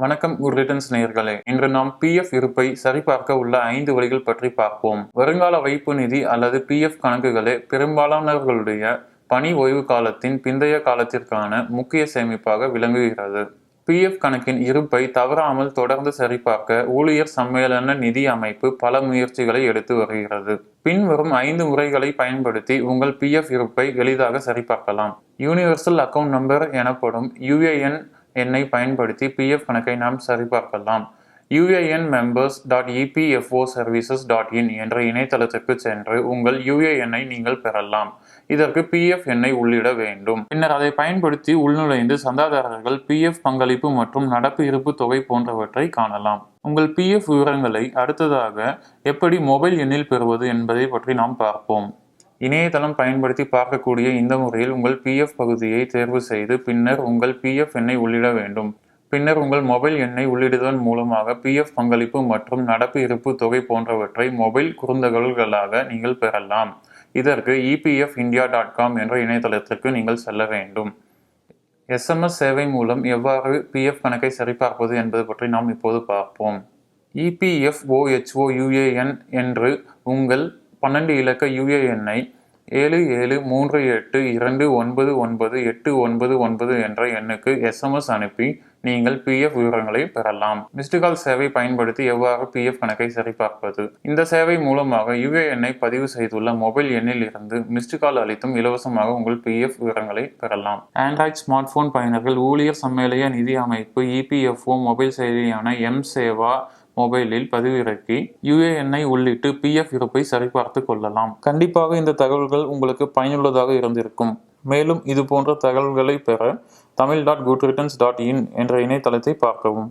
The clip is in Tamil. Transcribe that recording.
வணக்கம் குட் ரிட்டர்ன்ஸ் நேயர்களே இன்று நாம் பிஎஃப் இருப்பை சரிபார்க்க உள்ள ஐந்து வழிகள் பற்றி பார்ப்போம். வருங்கால வைப்பு நிதி அல்லது பிஎஃப் கணக்குகளே பெரும்பாலானவர்களுடைய பணி ஓய்வு காலத்தின் பிந்தைய காலத்திற்கான முக்கிய சேமிப்பாக விளங்குகிறது. பிஎஃப் கணக்கின் இருப்பை தவறாமல் தொடர்ந்து சரிபார்க்க ஊழியர் சம்மேளன நிதி அமைப்பு பல முயற்சிகளை எடுத்து வருகிறது. பின்வரும் ஐந்து முறைகளை பயன்படுத்தி உங்கள் பிஎஃப் இருப்பை எளிதாக சரிபார்க்கலாம். யூனிவர்சல் அக்கவுண்ட் நம்பர் எனப்படும் யுஏஎன் எண்ணை பயன்படுத்தி பிஎஃப் கணக்கை நாம் சரிபார்க்கலாம். UAN members dot EPFO services dot in என்ற இணையதளத்திற்கு சென்று உங்கள் யுஏஎன்ஐ நீங்கள் பெறலாம். இதற்கு பிஎஃப் எண்ணை உள்ளிட வேண்டும். பின்னர் அதை பயன்படுத்தி உள்நுழைந்து சந்தாதாரர்கள் பிஎஃப் பங்களிப்பு மற்றும் நடப்பு இருப்பு தொகை போன்றவற்றை காணலாம். உங்கள் பிஎஃப் விவரங்களை அடுத்ததாக எப்படி மொபைல் எண்ணில் பெறுவது என்பதை பற்றி நாம் பார்ப்போம். இணையதளம் பயன்படுத்தி பார்க்கக்கூடிய இந்த முறையில் உங்கள் பிஎஃப் பகுதியை தேர்வு செய்து பின்னர் உங்கள் பிஎஃப் எண்ணை உள்ளிட வேண்டும். பின்னர் உங்கள் மொபைல் எண்ணை உள்ளிடுவதன் மூலமாக பிஎஃப் பங்களிப்பு மற்றும் நடப்பு இருப்பு தொகை போன்றவற்றை மொபைல் குறுந்தகவல்களாக நீங்கள் பெறலாம். இதற்கு இபிஎஃப் இந்தியா டாட் காம் என்ற இணையதளத்திற்கு நீங்கள் செல்ல வேண்டும். எஸ்எம்எஸ் சேவை மூலம் எவ்வாறு பிஎஃப் கணக்கை சரிபார்ப்பது என்பது பற்றி நாம் இப்போது பார்ப்போம். இபிஎஃப்ஓஹெச்ஓ யுஏஎன் என்று உங்கள் பன்னெண்டு இலக்க யுஏஎன்ஐ ஏழு ஏழு மூன்று எட்டு இரண்டு ஒன்பது ஒன்பது எட்டு ஒன்பது ஒன்பது என்ற எண்ணுக்கு எஸ்எம்எஸ் அனுப்பி நீங்கள் பிஎஃப் விவரங்களை பெறலாம். மிஸ்டு கால் சேவை பயன்படுத்தி எவ்வாறு பிஎஃப் கணக்கை சரிபார்ப்பது? இந்த சேவை மூலமாக யுஏஎன்ஐ பதிவு செய்துள்ள மொபைல் எண்ணில் இருந்து மிஸ்டு கால் அளித்தும் இலவசமாக உங்கள் பிஎஃப் விவரங்களை பெறலாம். ஆண்ட்ராய்ட் ஸ்மார்ட் போன் பயனர்கள் ஊழியர் சம்மேளய நிதி அமைப்பு இபிஎஃப்ஓ மொபைல் செயலியான எம் சேவா மொபைலில் பதிவிறக்கி யுஏஎன்ஐ உள்ளிட்டு பிஎஃப் இருப்பை சரிபார்த்து கொள்ளலாம். கண்டிப்பாக இந்த தகவல்கள் உங்களுக்கு பயனுள்ளதாக இருந்திருக்கும். மேலும் இது போன்ற தகவல்களை பெற Tamil dot good returns dot in என்ற இணையதளத்தை பார்க்கவும்.